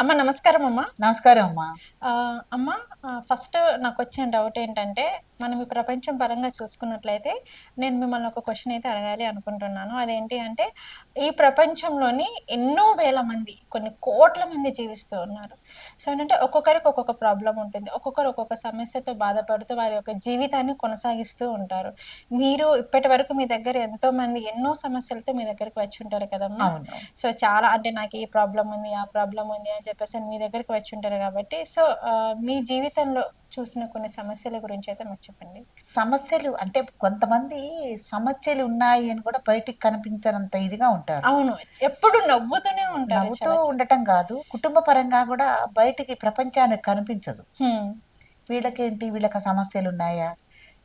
అమ్మ నమస్కారం అమ్మ. నమస్కారం అమ్మా. అమ్మ ఫస్ట్ నాకు వచ్చిన డౌట్ ఏంటంటే మనం ఈ ప్రపంచం పరంగా చూసుకున్నట్లయితే నేను మిమ్మల్ని ఒక క్వశ్చన్ అయితే అడగాలి అనుకుంటున్నాను. అదేంటి అంటే ఈ ప్రపంచంలోని ఎన్నో వేల మంది కొన్ని కోట్ల మంది జీవిస్తూ ఉన్నారు. సో ఏంటంటే ఒక్కొక్కరికి ఒక్కొక్క ప్రాబ్లం ఉంటుంది. ఒక్కొక్కరు ఒక్కొక్క సమస్యతో బాధపడుతూ వారి యొక్క జీవితాన్ని కొనసాగిస్తూ ఉంటారు. మీరు ఇప్పటి వరకు మీ దగ్గర ఎంతో మంది ఎన్నో సమస్యలతో మీ దగ్గరికి వచ్చి ఉంటారు కదమ్మా. సో చాలా అంటే నాకు ఈ ప్రాబ్లం ఉంది ఆ ప్రాబ్లం ఉంది అని చెప్పేసి మీ దగ్గరికి వచ్చి ఉంటారు కాబట్టి సో మీ జీవితంలో చూసిన కొన్ని సమస్యల గురించి అయితే మాకు చెప్పండి. సమస్యలు అంటే కొంతమంది సమస్యలు ఉన్నాయి అని కూడా బయటికి కనిపించనంత ఇదిగా ఉంటారు. అవును. ఎప్పుడు నవ్వుతూనే ఉంటారు నవ్వుతూ ఉండటం కాదు. కుటుంబ పరంగా కూడా బయటికి ప్రపంచానికి కనిపించదు. వీళ్ళకేంటి? వీళ్ళకి సమస్యలు ఉన్నాయా?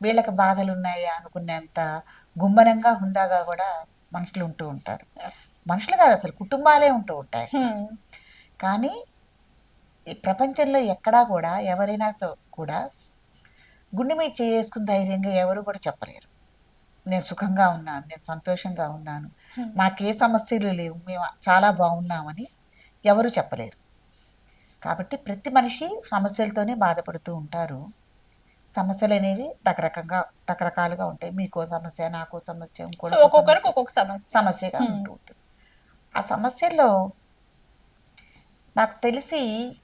వీళ్ళకి బాధలు ఉన్నాయా? అనుకునేంత గుమ్మనంగా హుందాగా కూడా మనుషులు ఉంటూ ఉంటారు. మనుషులు కాదు అసలు కుటుంబాలే ఉంటూ ఉంటాయి. కానీ ప్రపంచంలో ఎక్కడా కూడా ఎవరైనా కూడా గుండె మీద చేసుకుని ధైర్యంగా ఎవరు కూడా చెప్పలేరు. నేను సుఖంగా ఉన్నాను నేను సంతోషంగా ఉన్నాను. మాకే సమస్యలు లేవు మేము చాలా బాగున్నామని ఎవరు చెప్పలేరు. కాబట్టి ప్రతి మనిషి సమస్యలతోనే బాధపడుతూ ఉంటారు. సమస్యలు అనేవి రకరకంగా రకరకాలుగా ఉంటాయి. మీకో సమస్య నాకో సమస్య ఒక్కొక్కరికి ఒక్కొక్క సమస్య. సమస్యగా. ఉంటూ ఉంటుంది. ఆ సమస్యల్లో నాకు తెలిసి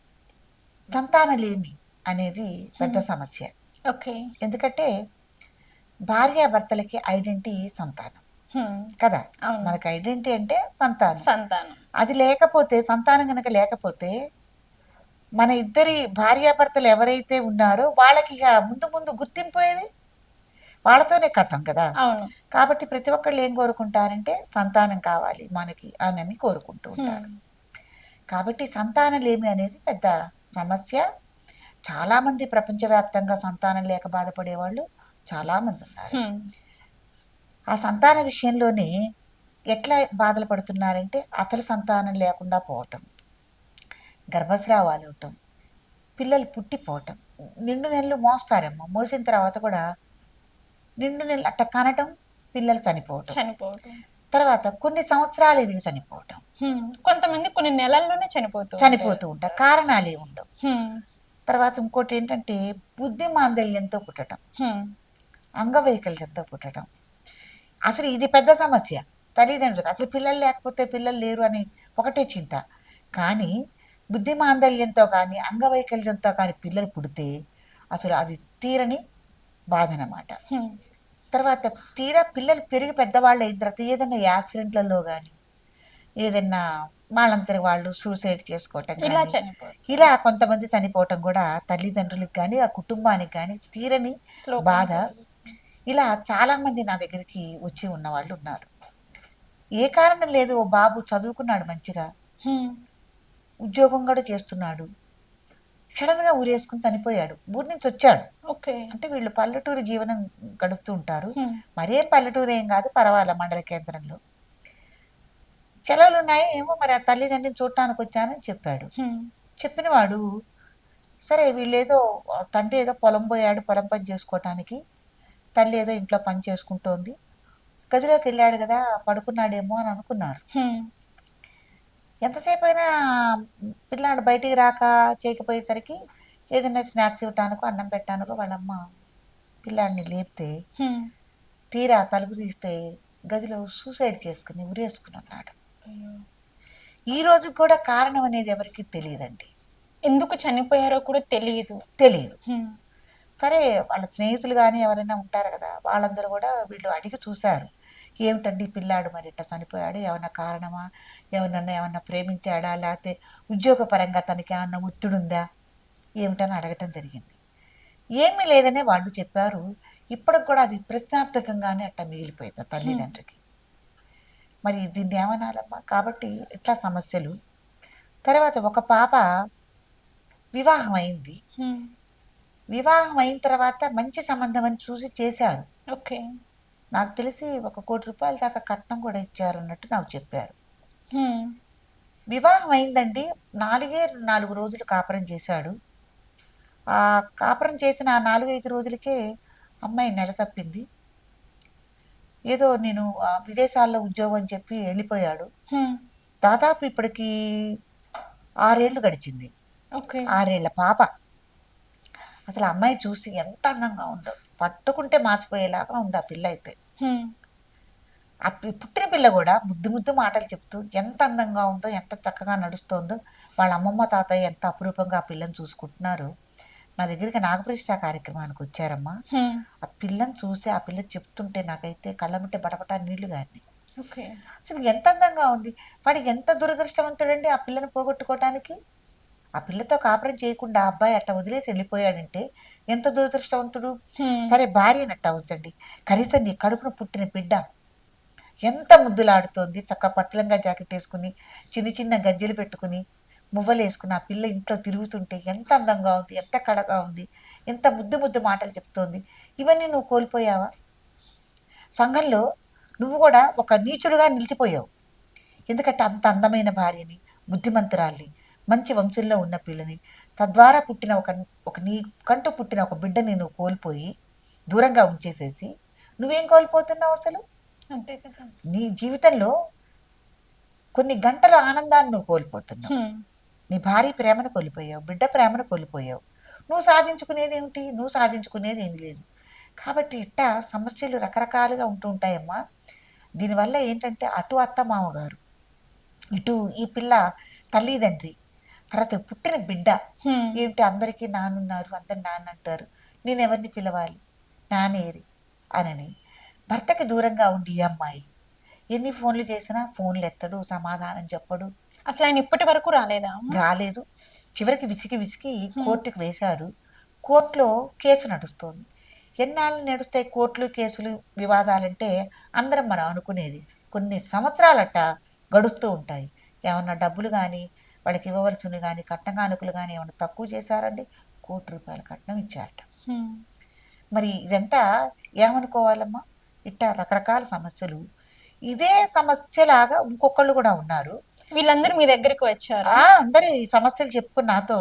సంతానలేమి అనేది పెద్ద సమస్య. ఓకే. ఎందుకంటే భార్యాభర్తలకి ఐడెంటిటీ సంతానం. హ్మ్. కదా? మనకి ఐడెంటిటీ అంటే సంతానం. సంతానం. అది లేకపోతే సంతానం కనుక లేకపోతే మన ఇద్దరి భార్యాభర్తలు ఎవరైతే ఉన్నారో వాళ్ళకి ఇక ముందు ముందు గుర్తింపు ఏది వాళ్ళతోనే కథం కదా? అవును. కాబట్టి ప్రతి ఒక్కళ్ళు ఏం కోరుకుంటారంటే సంతానం కావాలి మనకి అని కోరుకుంటూ ఉంటారు. హ్మ్. కాబట్టి సంతానలేమి అనేది పెద్ద సమస్య. చాలామంది ప్రపంచవ్యాప్తంగా సంతానం లేక బాధపడేవాళ్ళు చాలామంది ఉన్నారు. ఆ సంతాన విషయంలోనే ఎట్లా బాధలు పడుతున్నారంటే అసలు సంతానం లేకుండా పోవటం గర్భస్రావాలు అవటం పిల్లలు పుట్టిపోవటం నిండు నెలలు మోస్తారమ్మా మోసిన తర్వాత కూడా నిండు నెలలు అట్ట కనటం పిల్లలు చనిపోవటం. చనిపోవటం. తర్వాత కొన్ని సంవత్సరాలు ఎదిగి చనిపోవటం. కొంతమంది కొన్ని నెలల్లోనే చనిపోతూ. చనిపోతూ ఉంటారు కారణాలు ఉండవు. తర్వాత ఇంకోటి ఏంటంటే బుద్ధి మాందల్యంతో పుట్టడం. అంగవైకల్యంతో పుట్టడం అసలు ఇది పెద్ద సమస్య తల్లిదండ్రులకు అసలు పిల్లలు లేకపోతే పిల్లలు లేరు అని ఒకటే చింత కానీ బుద్ధి మాందల్యంతో కానీ అంగవైకల్యంతో కానీ పిల్లలు పుడితే అసలు అది తీరని బాధ అన్నమాట. తర్వాత తీరా పిల్లలు పెరిగి పెద్దవాళ్ళు అయిన తర్వాత ఏదైనా యాక్సిడెంట్లలో కానీ ఏదైనా వాళ్ళంతరి వాళ్ళు సూసైడ్ చేసుకోవటం ఇలా ఇలా కొంతమంది చనిపోవటం కూడా తల్లిదండ్రులకు కానీ ఆ కుటుంబానికి కానీ తీరని బాధ. ఇలా చాలా మంది నా దగ్గరికి వచ్చి ఉన్న వాళ్ళు ఉన్నారు. ఏ కారణం లేదు ఓ బాబు చదువుకున్నాడు మంచిగా. ఉద్యోగం కూడా చేస్తున్నాడు. సడన్గా ఊరేసుకుని చనిపోయాడు. ఊరి నుంచి వచ్చాడు. ఓకే. అంటే వీళ్ళు పల్లెటూరు జీవనం గడుపుతూ ఉంటారు. మరే పల్లెటూరు ఏం కాదు పర్వాలే మండల కేంద్రంలో. సెలవులు ఉన్నాయి ఏమో మరి ఆ తల్లిదండ్రిని చూడటానికి వచ్చానని చెప్పాడు. హ్మ్. చెప్పిన వాడు సరే వీళ్ళేదో తండ్రి ఏదో పొలం పోయాడు పొలం పని చేసుకోవటానికి. తల్లి ఏదో ఇంట్లో పని చేసుకుంటోంది. గదిలోకి వెళ్ళాడు కదా పడుకున్నాడేమో అని అనుకున్నారు. ఎంతసేపు అయినా పిల్లాడు బయటికి రాక చేయకపోయేసరికి ఏదైనా స్నాక్స్ ఇవ్వటానికో అన్నం పెట్టడానికో వాళ్ళమ్మ పిల్లాడిని లేపితే. తీరా తలుపు తీస్తే గదిలో సూసైడ్ చేసుకుని ఉరేసుకుని ఉన్నాడు ఈ రోజు కూడా కారణం అనేది ఎవరికి తెలియదండి. ఎందుకు చనిపోయారో కూడా తెలియదు. తెలియదు. సరే వాళ్ళ స్నేహితులు కానీ ఎవరైనా ఉంటారు కదా వాళ్ళందరూ కూడా వీళ్ళు అడిగి చూశారు. ఏమిటండి పిల్లాడు మరి ఇట్లా చనిపోయాడు? ఏమన్నా కారణమా? ఎవరన్నా ఏమన్నా ప్రేమించాడా? లేకపోతే ఉద్యోగపరంగా తనకి ఏమన్నా ఒత్తిడి ఉందా ఏమిటని అడగటం జరిగింది. ఏమీ లేదనే వాళ్ళు చెప్పారు. ఇప్పటికి కూడా అది ప్రశ్నార్థకంగానే అట్లా మిగిలిపోయింది తల్లిదండ్రికి. మరి దీన్ని ఏమనాలమ్మా? కాబట్టి ఇట్లా సమస్యలు. తర్వాత ఒక పాప వివాహం అయింది. వివాహం అయిన తర్వాత మంచి సంబంధం అని చూసి చేశారు. ఓకే. నాకు తెలిసి ఒక కోటి రూపాయల దాకా కట్నం కూడా ఇచ్చారు అన్నట్టు నాకు చెప్పారు. వివాహం అయిందండి నాలుగే నాలుగు రోజులు కాపురం చేశాడు. ఆ కాపురం చేసిన ఆ నాలుగైదు రోజులకే అమ్మాయి నెల తప్పింది. ఏదో నేను విదేశాల్లో ఉద్యోగం అని చెప్పి వెళ్ళిపోయాడు. దాదాపు ఇప్పటికి ఆరేళ్ళు గడిచింది. ఓకే. ఆరేళ్ళ పాప. అసలు అమ్మాయి చూసి ఎంత అందంగా ఉందో. పట్టుకుంటే మార్చిపోయేలాగా ఉంది ఆ పిల్ల అయితే. ఆ పుట్టిన పిల్ల కూడా ముద్దు ముద్దు మాటలు చెప్తూ ఎంత అందంగా ఉందో ఎంత చక్కగా నడుస్తోందో వాళ్ళ అమ్మమ్మ తాతయ్య ఎంత అపురూపంగా ఆ పిల్లని చూసుకుంటున్నారు నా దగ్గరికి నాగప్రతిష్ఠ కార్యక్రమానికి వచ్చారమ్మా. ఆ పిల్లని చూసి ఆ పిల్ల చెప్తుంటే నాకైతే కళ్ళమిట్టే బటబటా నీళ్ళు గారినాయి. ఓకే. అసలు ఎంత అందంగా ఉంది. వాడికి ఎంత దురదృష్టవంతుడండి ఆ పిల్లని పోగొట్టుకోవటానికి ఆ పిల్లతో కాపురం చేయకుండా ఆ అబ్బాయి అట్లా వదిలేసి వెళ్ళిపోయాడంటే ఎంత దురదృష్టవంతుడు. సరే భార్య నట్ట అవుతండి కనీసం నీ కడుపున పుట్టిన బిడ్డ ఎంత ముద్దులాడుతోంది చక్క పట్లంగా జాకెట్ వేసుకుని చిన్న చిన్న గజ్జెలు పెట్టుకుని మువ్వలు వేసుకుని ఆ పిల్ల ఇంట్లో తిరుగుతుంటే ఎంత అందంగా ఉంది ఎంత కడగా ఉంది ఎంత ముద్దు ముద్దు మాటలు చెప్తోంది. ఇవన్నీ నువ్వు కోల్పోయావా? సంఘంలో నువ్వు కూడా ఒక నీచుడుగా నిలిచిపోయావు. ఎందుకంటే అంత అందమైన భార్యని బుద్ధిమంతురాల్ని మంచి వంశంలో ఉన్న పిల్లని తద్వారా పుట్టిన ఒక ఒక నీ కంటూ పుట్టిన ఒక బిడ్డని నువ్వు కోల్పోయి దూరంగా ఉంచేసేసి నువ్వేం కోల్పోతున్నావు అసలు? అంతే కదా. నీ జీవితంలో కొన్ని గంటల ఆనందాన్ని నువ్వు కోల్పోతున్నావు. నీ భార్య ప్రేమను కోల్పోయావు బిడ్డ ప్రేమను కోల్పోయావు. నువ్వు సాధించుకునేది ఏమిటి? నువ్వు సాధించుకునేది ఏమి లేదు. కాబట్టి ఇట్ట సమస్యలు రకరకాలుగా ఉంటూ ఉంటాయమ్మా. దీనివల్ల ఏంటంటే అటు అత్త మామగారు ఇటు ఈ పిల్ల తల్లిదండ్రి తర్వాత పుట్టిన బిడ్డ. ఏమిటి? అందరికీ నాన్నున్నారు అందరు నాన్న అంటారు నేను ఎవరిని పిలవాలి? నానేరి అనని. భర్తకి దూరంగా ఉండి ఈ అమ్మాయి ఎన్ని ఫోన్లు చేసినా ఫోన్లు ఎత్తడు సమాధానం చెప్పడు. అసలు ఆయన ఇప్పటి వరకు రాలేదా? రాలేదు. చివరికి విసిగి విసిగి కోర్టుకు వేశారు. కోర్టులో కేసు నడుస్తోంది. ఎన్నాళ్ళు నడుస్తాయి కోర్టులు కేసులు వివాదాలంటే అందరం మనం అనుకునేది. కొన్ని సంవత్సరాలట గడుస్తూ ఉంటాయి. ఏమన్నా డబ్బులు కానీ వాళ్ళకి ఇవ్వవలసినవి కానీ కట్న కానుకలు కానీ ఏమన్నా తక్కువ చేశారండి కోటి రూపాయల కట్నం ఇచ్చారట. మరి ఇదంతా ఏమనుకోవాలమ్మా? ఇట్ట రకరకాల సమస్యలు. ఇదే సమస్యలాగా ఇంకొకళ్ళు కూడా ఉన్నారు. వీళ్ళందరూ మీ దగ్గరికి వచ్చారు? అందరూ ఈ సమస్యలు చెప్పుకుని నాతో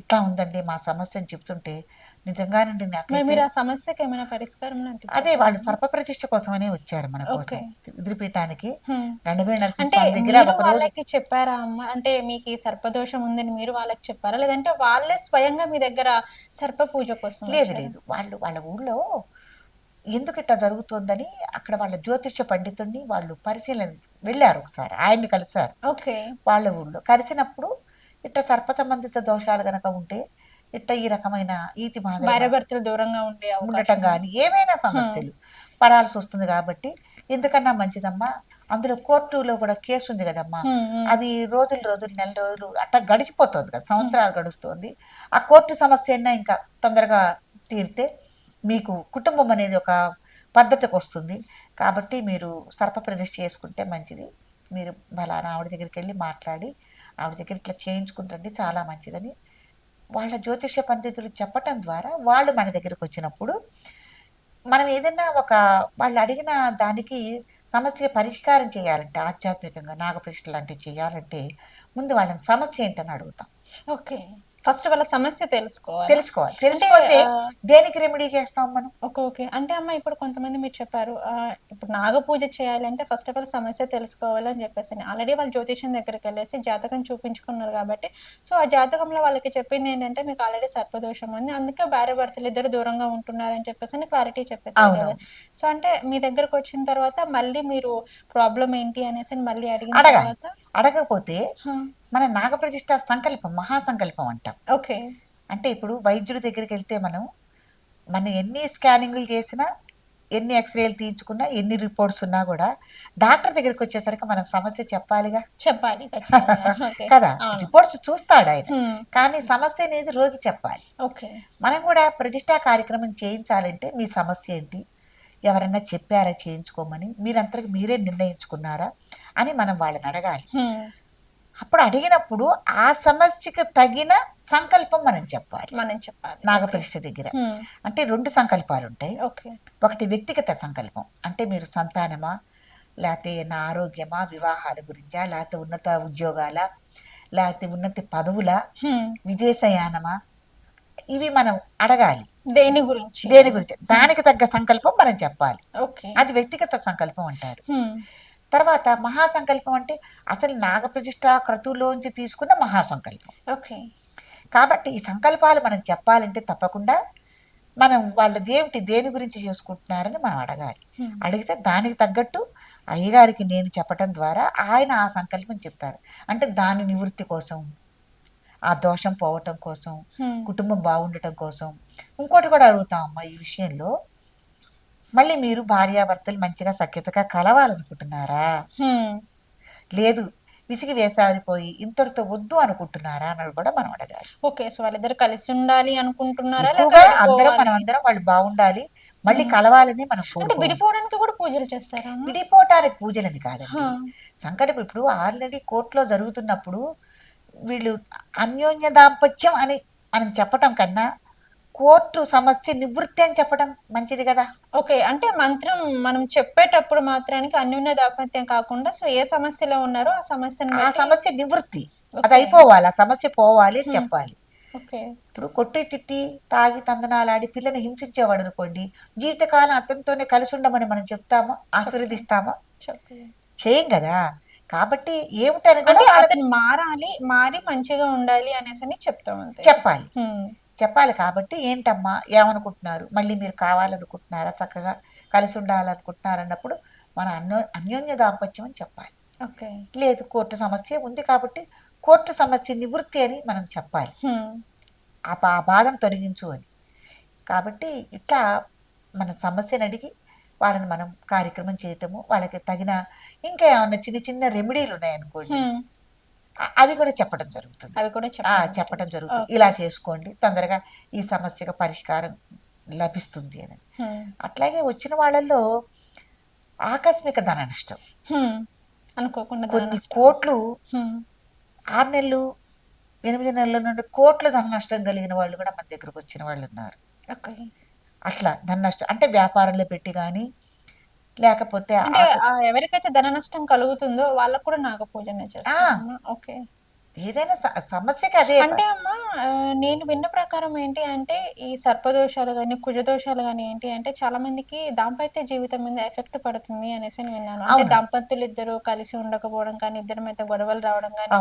ఇట్లా ఉందండి మా సమస్యని చెప్తుంటే నిజంగానండి మరి ఆ సమస్యకి ఏమైనా పరిష్కారం అదే వాళ్ళు సర్పప్రతిష్ఠ కోసమనే వచ్చారు మన కోసం రోజు వాళ్ళకి చెప్పారా అమ్మ? అంటే మీకు ఈ సర్పదోషం ఉందని మీరు వాళ్ళకి చెప్పారా? లేదంటే వాళ్ళే స్వయంగా మీ దగ్గర సర్ప పూజ కోసం లేదు? లేదు. వాళ్ళు వాళ్ళ ఊళ్ళో ఎందుకు ఇట్లా జరుగుతోందని అక్కడ వాళ్ళ జ్యోతిష్య పండితుడిని వాళ్ళు పరిశీలన వెళ్ళారు ఒకసారి. ఆయన్ని కలిశారు. ఓకే. వాళ్ళ ఊళ్ళో. కలిసినప్పుడు ఇట్లా సర్ప సంబంధిత దోషాలు గనక ఉంటే ఇట్లా ఈ రకమైన ఈతి భార్య బాధ భర్తలు దూరంగా ఉండే ఉండటం కానీ ఏమైనా సమస్యలు. పడాల్సి వస్తుంది కాబట్టి ఎందుకన్నా మంచిదమ్మా. అందులో కోర్టులో కూడా కేసు ఉంది కదమ్మా. అది రోజులు రోజులు నెల రోజులు అట్లా గడిచిపోతుంది కదా సంవత్సరాలు గడుస్తుంది. ఆ కోర్టు సమస్య అయినా ఇంకా తొందరగా తీరితే మీకు కుటుంబం అనేది ఒక పద్ధతికి వస్తుంది. కాబట్టి మీరు సర్ప ప్రతిష్ఠ చేసుకుంటే మంచిది. మీరు బలానా ఆవిడ దగ్గరికి వెళ్ళి మాట్లాడి ఆవిడ దగ్గర ఇట్లా చేయించుకుంటండి చాలా మంచిదని వాళ్ళ జ్యోతిష పండితులు చెప్పటం ద్వారా వాళ్ళు మన దగ్గరకు వచ్చినప్పుడు మనం ఏదైనా ఒక వాళ్ళు అడిగిన దానికి సమస్య పరిష్కారం చేయాలంటే ఆధ్యాత్మికంగా నాగప్రతిష్ఠ లాంటివి చేయాలంటే ముందు వాళ్ళని సమస్య ఏంటని అడుగుతాం. ఓకే. ఫస్ట్ వాళ్ళ సమస్య తెలుసుకోవాలి? తెలుసుకోవాలి. తెలుసుకుంటే ఆ, దేనికి రెమెడీ చేస్తాం మనం? Okay okay. అంటే అమ్మ ఇప్పుడు కొంతమంది మీరు చెప్పారు ఇప్పుడు నాగ పూజ చేయాలంటే ఫస్ట్ ఆఫ్ ఆల్ సమస్య తెలుసుకోవాలి అని. చెప్పేసి ఆల్రెడీ వాళ్ళు జ్యోతిష్యం దగ్గరికి వెళ్ళేసి జాతకం చూపించుకున్నారు కాబట్టి సో ఆ జాతకంలో వాళ్ళకి చెప్పింది ఏంటంటే మీకు ఆల్రెడీ సర్పదోషం ఉంది. అందుకే భార్య భర్తలు ఇద్దరు దూరంగా ఉంటున్నారని చెప్పేసి క్లారిటీ చెప్పేసారు. కదా. సో అంటే మీ దగ్గరకు వచ్చిన తర్వాత మళ్ళీ మీరు ప్రాబ్లం ఏంటి అనేసి మళ్ళీ అడిగిన. తర్వాత అడగకపోతే మన నాగప్రతిష్ఠ సంకల్పం మహాసంకల్పం అంటాం. ఓకే. అంటే ఇప్పుడు వైద్యుడి దగ్గరికి వెళ్తే మనం మనం ఎన్ని స్కానింగ్లు చేసినా ఎన్ని ఎక్స్రేలు తీయించుకున్నా ఎన్ని రిపోర్ట్స్ ఉన్నా కూడా డాక్టర్ దగ్గరికి వచ్చేసరికి మనం సమస్య చెప్పాలిగా? చెప్పాలి కదా. రిపోర్ట్స్ చూస్తాడు ఆయన. కానీ సమస్య అనేది రోగి చెప్పాలి. ఓకే. మనం కూడా ప్రతిష్టా కార్యక్రమం చేయించాలంటే మీ సమస్య ఏంటి? ఎవరన్నా చెప్పారా చేయించుకోమని? మీరంతరికి మీరే నిర్ణయించుకున్నారా? అని మనం వాళ్ళని అడగాలి. అప్పుడు అడిగినప్పుడు ఆ సమస్యకు తగిన సంకల్పం మనం చెప్పాలి. మనం చెప్పాలి. నాగప్రతిష్ఠ దగ్గర. అంటే రెండు సంకల్పాలు ఉంటాయి. ఓకే. ఒకటి వ్యక్తిగత సంకల్పం. అంటే మీరు సంతానమా లేకపోతే నా ఆరోగ్యమా వివాహాల గురించా లేకపోతే ఉన్నత ఉద్యోగాల లేకపోతే ఉన్నత పదవుల. విదేశయానమా? ఇవి మనం అడగాలి. దేని గురించి? దేని గురించి? దానికి తగ్గ సంకల్పం మనం చెప్పాలి. ఓకే. అది వ్యక్తిగత సంకల్పం అంటారు. తర్వాత మహాసంకల్పం అంటే అసలు నాగప్రతిష్ఠ క్రతువులోంచి తీసుకున్న మహాసంకల్పం. ఓకే. కాబట్టి ఈ సంకల్పాలు మనం చెప్పాలంటే తప్పకుండా మనం వాళ్ళ దేవుటి దేని గురించి చేసుకుంటున్నారని మనం అడగాలి. అడిగితే దానికి తగ్గట్టు అయ్యగారికి నేను చెప్పటం ద్వారా ఆయన ఆ సంకల్పం చెప్తారు. అంటే దాని నివృత్తి కోసం ఆ దోషం పోవటం కోసం. కుటుంబం బాగుండటం కోసం. ఇంకోటి కూడా అడుగుతాం అమ్మా ఈ విషయంలో మళ్ళీ మీరు భార్యాభర్తలు మంచిగా సఖ్యతగా కలవాలనుకుంటున్నారా. లేదు విసిగి వేసారిపోయి ఇంతటితో వద్దు అనుకుంటున్నారా అన్నది కూడా మనం అడగాలి ఓకే సో వాళ్ళిద్దరు కలిసి ఉండాలి అనుకుంటున్నారా అందరం? మనం అందరం వాళ్ళు బాగుండాలి మళ్ళీ. కలవాలని మనం అంటే. విడిపోవడానికి కూడా పూజలు చేస్తారా? విడిపోవటానికి పూజలని కాదండి హా. సంకల్పం ఇప్పుడు ఆల్రెడీ కోర్టులో జరుగుతున్నప్పుడు వీళ్ళు అన్యోన్య దాంపత్యం అని మనం చెప్పటం కన్నా కోర్టు సమస్య నివృత్తి అని చెప్పడం మంచిది కదా? ఓకే అంటే మంత్రం మనం చెప్పేటప్పుడు మాత్రానికి అన్యోన్య దాంపత్యం కాకుండా సో ఏ సమస్యలో ఉన్నారో ఆ సమస్యను ఆ సమస్య నివృత్తి. అది. అయిపోవాలి ఆ సమస్య పోవాలి అని. చెప్పాలి. ఇప్పుడు కొట్టి తిట్టి తాగి తందనాలాడి పిల్లని హింసించేవాడు అనుకోండి జీవితకాలం అతనితోనే కలిసి ఉండమని మనం చెప్తామా? ఆశీర్వదిస్తామా? చేయం కదా. కాబట్టి వాళ్ళకి అతను మారాలి మారి మంచిగా ఉండాలి అనేసి అని చెప్తాం అంతే. చెప్పాలి. చెప్పాలి కాబట్టి ఏంటమ్మా? ఏమనుకుంటున్నారు? మళ్ళీ మీరు కావాలనుకుంటున్నారా? చక్కగా కలిసి ఉండాలనుకుంటున్నారు అన్నప్పుడు మన అన్యో అన్యోన్య దాంపత్యం అని చెప్పాలి. ఓకే. లేదు కోర్టు సమస్య ఉంది కాబట్టి కోర్టు సమస్య నివృత్తి అని మనం చెప్పాలి. ఆ బాధను తొలగించు అని. కాబట్టి ఇట్లా మన సమస్యను అడిగి వాళ్ళని మనం కార్యక్రమం చేయటము వాళ్ళకి తగిన ఇంకా ఏమన్నా చిన్న చిన్న రెమెడీలు ఉన్నాయనుకోండి. అవి కూడా చెప్పడం జరుగుతుంది అవి కూడా చెప్పండి జరుగుతుంది. ఇలా చేసుకోండి తొందరగా ఈ సమస్యకు పరిష్కారం లభిస్తుంది అని. అట్లాగే వచ్చిన వాళ్ళల్లో ఆకస్మిక ధన నష్టం. అనుకోకుండా కొన్ని. కోట్లు. ఆరు నెలలు ఎనిమిది నెలల నుండి కోట్ల ధన నష్టం కలిగిన వాళ్ళు కూడా మన దగ్గరకు వచ్చిన వాళ్ళు ఉన్నారు అట్లా ధన నష్టం అంటే వ్యాపారంలో పెట్టి కానీ లేకపోతే ఎవరికైతే ధన నష్టం కలుగుతుందో వాళ్ళకు కూడా నాగ పూజనే చేస్తాం ఓకే. ఏదైనా స- సమస్యకి అదే అంటే అమ్మా నేను విన్న ప్రకారం ఏంటి అంటే ఈ సర్పదోషాలు కానీ కుజదోషాలు కానీ ఏంటి అంటే చాలా మందికి దాంపత్య జీవితం మీద ఎఫెక్ట్ పడుతుంది అనేసి నేను విన్నాను. అంటే. దంపతులు ఇద్దరు కలిసి ఉండకపోవడం కానీ ఇద్దరి మీద గొడవలు రావడం కానీ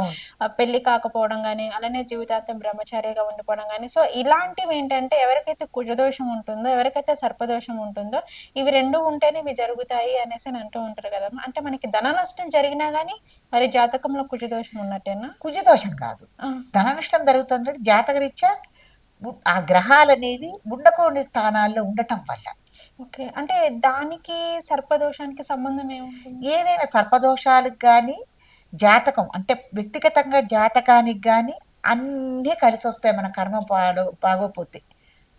పెళ్ళి కాకపోవడం కానీ అలానే జీవితాంతం బ్రహ్మచారిగా ఉండిపోవడం కానీ సో ఇలాంటివి ఏంటంటే ఎవరికైతే కుజదోషం ఉంటుందో ఎవరికైతే సర్పదోషం ఉంటుందో ఇవి రెండు ఉంటేనే ఇవి జరుగుతాయి అనేసి అని అంటూ ఉంటారు కదా అంటే మనకి ధన నష్టం జరిగినా కానీ మరి జాతకంలో కుజదోషం ఉన్నట్టేనా? కుజదోషం కాదు. ఆ, ధన నష్టం జరుగుతుంది జాతకరీత్యా ఆ గ్రహాలు అనేవి ఉండకూడని స్థానాల్లో ఉండటం వల్ల. ఓకే. అంటే దానికి సర్పదోషానికి సంబంధం ఏముంటుంది? ఏదైనా సర్పదోషాలకు కానీ జాతకం అంటే వ్యక్తిగతంగా జాతకానికి కానీ అన్నీ కలిసి వస్తాయి మన కర్మ పాడు బాగోపోతే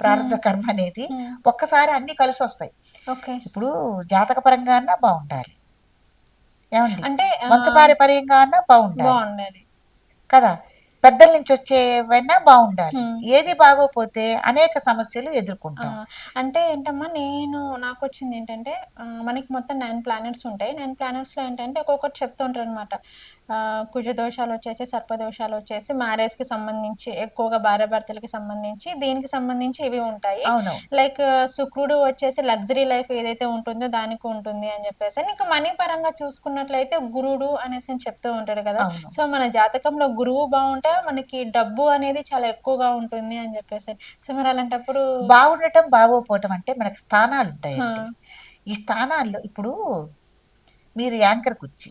ప్రారంభ కర్మ అనేది. ఒక్కసారి అన్నీ కలిసి వస్తాయి ఓకే. ఇప్పుడు జాతకపరంగా అన్నా బాగుండాలి ఏమండి? అంటే వంశపారపర్యంగా అన్నా బాగుండాలి బాగుండాలి కదా? పెద్దల నుంచి వచ్చేవైనా బాగుండాలి. ఏది బాగోపోతే అనేక సమస్యలు ఎదుర్కొంటాం. అంటే ఏంటమ్మా నేను నాకు వచ్చింది ఏంటంటే మనకి మొత్తం నైన్ ప్లానెట్స్ ఉంటాయి. నైన్ ప్లానెట్స్లో ఏంటంటే ఒక్కొక్కటి చెప్తూ ఉంటారు అనమాట కుజ దోషాలు వచ్చేసి సర్పదోషాలు వచ్చేసి మ్యారేజ్కి సంబంధించి ఎక్కువగా భార్య భర్తలకి సంబంధించి దీనికి సంబంధించి ఇవి ఉంటాయి. లైక్ శుక్రుడు వచ్చేసి లగ్జరీ లైఫ్ ఏదైతే ఉంటుందో దానికి ఉంటుంది అని చెప్పేసి. ఇంకా మనీ పరంగా చూసుకున్నట్లయితే గురుడు అనేసి అని చెప్తూ ఉంటాడు కదా. సో మన జాతకంలో గురువు బాగుంటే మనకి డబ్బు అనేది చాలా ఎక్కువగా ఉంటుంది అని చెప్పేసి. సో మరి అలాంటప్పుడు బాగుండటం బాగోపోవటం అంటే మనకి స్థానాలు హా, ఉంటాయండి ఈ స్థానాల్లో ఇప్పుడు మీరు యాంకర్ కుర్చీ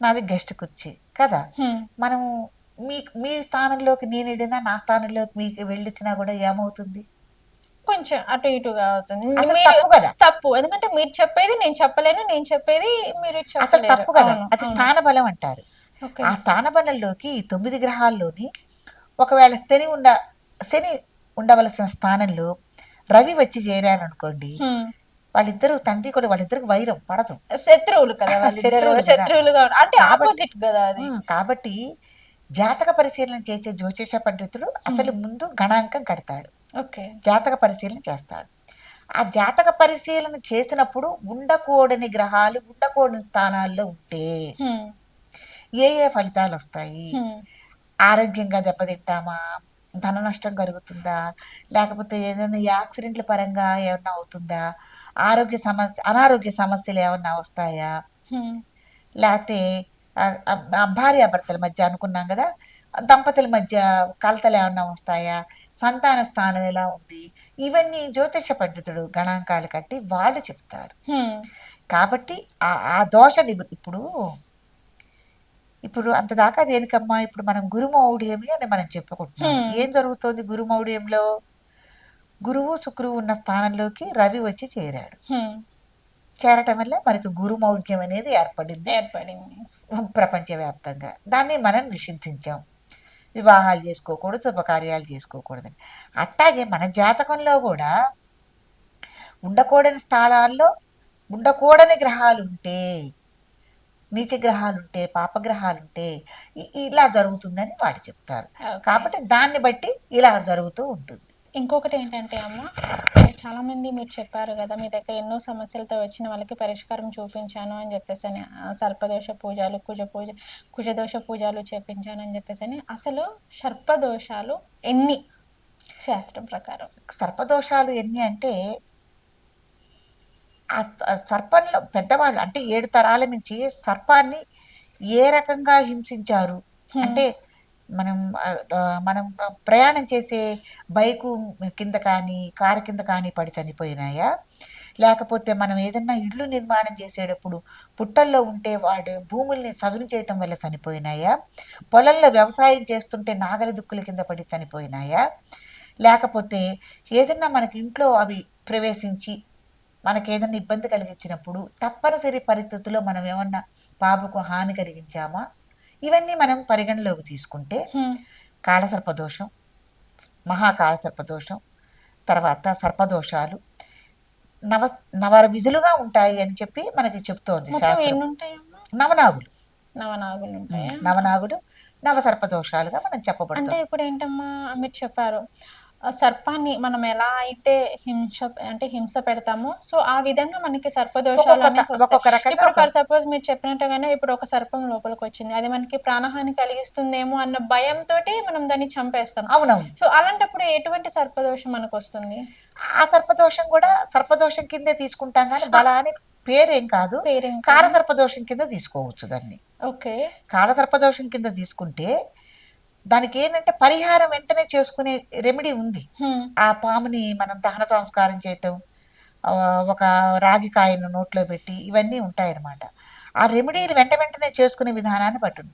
నాది గెస్ట్ కుర్చీ. కదా? హ్మ్, మనం మీ మీ స్థానంలోకి నేను వెళ్ళినా నా స్థానంలోకి మీకు వెళ్ళొచ్చినా కూడా ఏమవుతుంది? కొంచెం అటు ఇటుగా అవుతుంది తప్పు కదా? తప్పు. ఎందుకంటే మీరు చెప్పేది నేను చెప్పలేను నేను చెప్పేది మీరు అసలు తప్పు కదా? అది. స్థాన బలం అంటారు. ఆ స్థాన బలంలోకి తొమ్మిది గ్రహాల్లోని ఒకవేళ శని ఉండ శని ఉండవలసిన స్థానంలో రవి వచ్చి చేరారు అనుకోండి. వాళ్ళిద్దరు తండ్రి కూడా వాళ్ళిద్దరికి వైరం పడదు శత్రువులు కదా శత్రువులు. శత్రువులుగా. అంటే కాబట్టి- ఆపోజిట్ కదా అది. కాబట్టి జాతక పరిశీలన చేసే జ్యోతిష పండితుడు అసలు ముందు గణాంకం కడతాడు. ఓకే. జాతక పరిశీలన చేస్తాడు. ఆ జాతక పరిశీలన చేసినప్పుడు ఉండకూడని గ్రహాలు ఉండకూడని స్థానాల్లో ఉంటే ఏ ఏ ఫలితాలు వస్తాయి? ఆరోగ్యంగా దెబ్బతింటామా? ధన నష్టం కలుగుతుందా? లేకపోతే ఏదైనా యాక్సిడెంట్ల పరంగా ఏమన్నా అవుతుందా? ఆరోగ్య సమస్య అనారోగ్య సమస్యలు ఏమన్నా వస్తాయా. లేకపోతే ఆ భార్యాభర్తల మధ్య అనుకున్నాం కదా దంపతుల మధ్య కలతలు ఏమన్నా వస్తాయా? సంతాన స్థానం ఎలా ఉంది? ఇవన్నీ జ్యోతిష పండితుడు గణాంకాలు కట్టి వాళ్ళు చెప్తారు. కాబట్టి ఆ ఆ దోష ఇప్పుడు ఇప్పుడు అంత దాకా దేనికమ్మా? ఇప్పుడు మనం గురుమౌఢ్యమి అని మనం చెప్పుకుంటున్నాం. ఏం జరుగుతోంది గురుమౌఢ్యంలో? గురువు శుక్రువు ఉన్న స్థానంలోకి రవి వచ్చి చేరాడు. చేరటం వల్ల మనకి గురుమౌఢ్యం అనేది ఏర్పడింది. ఏర్పడింది. ప్రపంచవ్యాప్తంగా. దాన్ని మనం నిషింధించాం వివాహాలు చేసుకోకూడదు శుభకార్యాలు చేసుకోకూడదని. అట్లాగే మన జాతకంలో కూడా ఉండకూడని స్థానాల్లో ఉండకూడని గ్రహాలు ఉంటే నీచ గ్రహాలు ఉంటే పాపగ్రహాలు ఉంటే ఇలా జరుగుతుందని వాడు చెప్తారు. కాబట్టి దాన్ని బట్టి ఇలా జరుగుతూ ఉంటుంది. ఇంకొకటి ఏంటంటే అమ్మ చాలా మంది మీరు చెప్పారు కదా మీ దగ్గర ఎన్నో సమస్యలతో వచ్చిన వాళ్ళకి పరిష్కారం చూపించాను అని చెప్పేసి అని సర్పదోష పూజలు కుజ పూజ కుజదోష పూజలు చేపించాను అని చెప్పేసి అని అసలు సర్పదోషాలు ఎన్ని? శాస్త్రం ప్రకారం. సర్పదోషాలు ఎన్ని అంటే ఆ సర్పంలో పెద్దవాళ్ళు అంటే ఏడు తరాల నుంచి సర్పాన్ని ఏ రకంగా హింసించారు. అంటే మనం మనం ప్రయాణం చేసే బైకు కింద కానీ కారు కింద కానీ పడి చనిపోయినాయా? లేకపోతే మనం ఏదన్నా ఇళ్ళు నిర్మాణం చేసేటప్పుడు పుట్టల్లో ఉంటే వాడు భూముల్ని చదును చేయటం వల్ల చనిపోయినాయా? పొలంలో వ్యవసాయం చేస్తుంటే నాగలి దుక్కుల కింద పడి చనిపోయినాయా? లేకపోతే ఏదన్నా మనకి ఇంట్లో అవి ప్రవేశించి మనకి ఏదైనా ఇబ్బంది కలిగించినప్పుడు తప్పనిసరి పరిస్థితుల్లో మనం ఏమన్నా పాపకు హాని కలిగించామా? ఇవన్నీ మనం పరిగణలోకి తీసుకుంటే. కాలసర్పదోషం మహాకాలసర్పదోషం తర్వాత సర్పదోషాలు నవ నవ విధులుగా ఉంటాయి అని చెప్పి మనకి చెప్తోంది నవనాగులు. నవనాగులు ఉంటాయా నవనాగులు నవసర్పదోషాలుగా మనం అంటే చెప్పబడుతుంది ఇప్పుడు ఏంటమ్మా మీరు చెప్పారు? సర్పాన్ని మనం ఎలా అయితే హింస అంటే హింస పెడతామో సో ఆ విధంగా మనకి సర్పదోషాలు వస్తాయి. ఇప్పుడు ఫర్ సపోజ్ మీరు చెప్పినట్టుగానే ఇప్పుడు ఒక సర్పం లోపలికి వచ్చింది. అది మనకి ప్రాణహాని కలిగిస్తుందేమో అన్న భయంతో మనం దాన్ని చంపేస్తాం. అవునవును. సో అలాంటప్పుడు ఎటువంటి సర్పదోషం మనకు వస్తుంది? ఆ సర్పదోషం కూడా సర్పదోషం కిందే తీసుకుంటాం కానీ బలాని పేరేం కాదు. కాల సర్పదోషం కింద తీసుకోవచ్చు దాన్ని. ఓకే. కాల సర్పదోషం కింద తీసుకుంటే దానికి ఏంటంటే పరిహారం వెంటనే చేసుకునే రెమెడీ ఉంది. ఆ పాముని మనం దహన సంస్కారం చేయటం ఒక రాగి కాయను నోట్లో పెట్టి ఇవన్నీ ఉంటాయన్నమాట. ఆ రెమెడీలు వెంట వెంటనే చేసుకునే విధానాన్ని పట్టుంది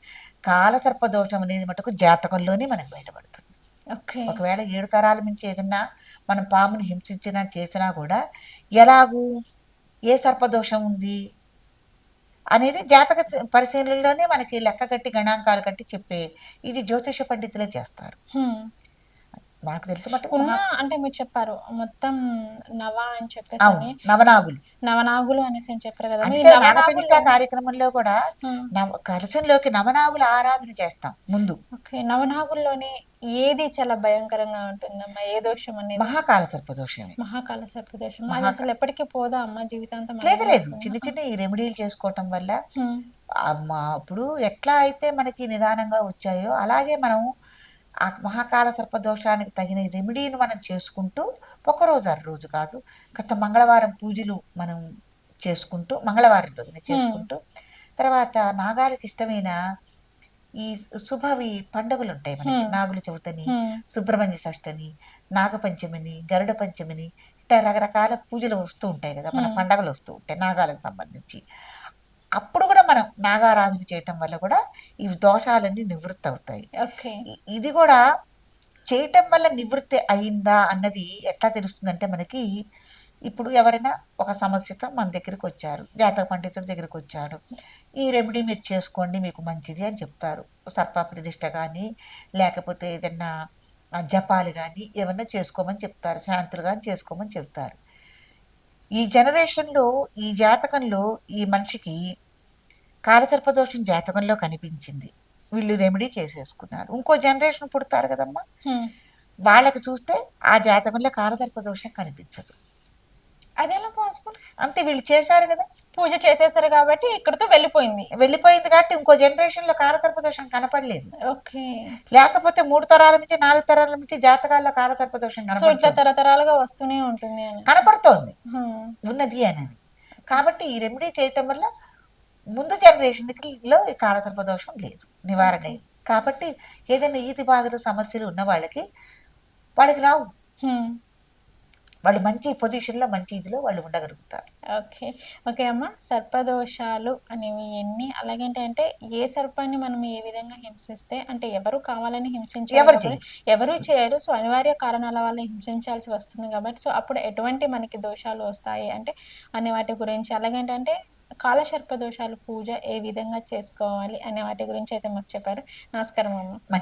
కాలసర్ప దోషం అనేది మటుకు జాతకంలోనే మనకు బయటపడుతుంది. ఓకే. ఒకవేళ ఏడు తరాల నుంచి ఏదన్నా మనం పాముని హింసించినా చేసినా కూడా ఎలాగూ ఏ సర్పదోషం ఉంది అనేది జాతక పరిశీలనలోనే మనకి లెక్క కట్టి గణాంకాలు కట్టి చెప్పే ఇది జ్యోతిష పండితులే చేస్తారు. నాకు తెలిసి ఉన్న అంటే మీరు చెప్పారు మొత్తం నవ అని చెప్పేసి నవనాగులు. నవనాగులు అనేసి అని చెప్పారు కదా నాగప్రతిష్ఠ కార్యక్రమంలో కూడా. నవ కలశంలోకి నవనాగుల ఆరాధన చేస్తాం ముందు. ఓకే నవనాగుల్లోని ఏది చాలా భయంకరంగా ఉంటుందమ్మా? ఏ దోషం అనేది? మహాకాల సర్పదోషమే మహాకాల సర్పదోషం అది అసలు ఎప్పటికీ పోదా అమ్మ జీవితాంతం? లేదు లేదు? చిన్న చిన్న ఈ రెమెడీలు చేసుకోవటం వల్ల హ్మ్. ఆ. మా ఇప్పుడు ఎట్లా అయితే మనకి నిదానంగా వచ్చాయో అలాగే మనం ఆ మహాకాల సర్పదోషానికి తగిన రెమెడీని మనం చేసుకుంటూ ఒకరోజు అర రోజు కాదు గత మంగళవారం పూజలు మనం చేసుకుంటూ మంగళవారం రోజున చేసుకుంటూ తర్వాత నాగాలకి ఇష్టమైన ఈ శుభవి పండుగలు ఉంటాయి మనకి. నాగుల చవితని హ్మ్. సుబ్రహ్మణ్య షష్టని నాగపంచమిని గరుడ పంచమిని ఇట్లా రకరకాల పూజలు వస్తూ ఉంటాయి కదా మన. పండగలు వస్తూ ఉంటాయి నాగాలకు సంబంధించి అప్పుడు కూడా మనం నాగారాధన చేయటం వల్ల కూడా ఈ దోషాలన్నీ నివృత్తి అవుతాయి ఇది కూడా చేయటం వల్ల నివృత్తి అయిందా అన్నది ఎట్లా తెలుస్తుందంటే మనకి ఇప్పుడు ఎవరైనా ఒక సమస్యతో మన దగ్గరికి వచ్చారు జాతక పండితుడి దగ్గరికి వచ్చాడు ఈ రెమెడీ మీరు చేసుకోండి మీకు మంచిది అని చెప్తారు. సర్ప ప్రతిష్ట కానీ లేకపోతే ఏదైనా ఆ, జపాలు కానీ ఏమన్నా చేసుకోమని చెప్తారు శాంతులు కానీ చేసుకోమని చెప్తారు. ఈ జనరేషన్లో ఈ జాతకంలో ఈ మనిషికి కాలసర్పదోషం జాతకంలో కనిపించింది. వీళ్ళు రెమెడీ చేసేసుకున్నారు. ఇంకో జనరేషన్ పుడతారు కదమ్మా. వాళ్ళకి చూస్తే ఆ జాతకంలో కాలసర్ప దోషం కనిపించదు. అది ఎలా పాసిబుల్ అంతే వీళ్ళు చేశారు కదా. పూజ చేసేసారు కాబట్టి ఇక్కడతో వెళ్ళిపోయింది. వెళ్ళిపోయింది కాబట్టి ఇంకో జనరేషన్లో కాలసర్ప దోషం కనపడలేదు. ఓకే. లేకపోతే మూడు తరాల నుంచి నాలుగు తరాల నుంచి జాతకాల్లో కాలసర్ప దోషం సో ఇట్లా తరతరాలుగా వస్తూనే ఉంటుంది అని. కనపడుతోంది. ఉన్నది అని. కాబట్టి ఈ రెమెడీ చేయటం వల్ల ముందు జనరేషన్లో ఈ కాలసర్ప దోషం లేదు నివారణ. కాబట్టి ఏదైనా ఈతి బాధలు సమస్యలు ఉన్న వాళ్ళకి వాళ్ళకి రావు. వాళ్ళు మంచి పొజిషన్లో మంచి ఇదిలో వాళ్ళు ఉండగలుగుతారు ఓకే. ఓకే అమ్మ. సర్పదోషాలు అనేవి ఎన్ని? అలాగేంటి అంటే ఏ సర్పాన్ని మనం ఏ విధంగా హింసిస్తే అంటే ఎవరు కావాలని హింసించారు ఎవరు ఎవరు చేయరు. సో, అనివార్య కారణాల వల్ల హింసించాల్సి వస్తుంది కాబట్టి సో, అప్పుడు ఎటువంటి మనకి దోషాలు వస్తాయి అంటే అనే వాటి గురించి అలాగేంటంటే కాలసర్ప దోషాలు పూజ ఏ విధంగా చేసుకోవాలి అనే వాటి గురించి అయితే మాకు చెప్పారు. నమస్కారం అమ్మ.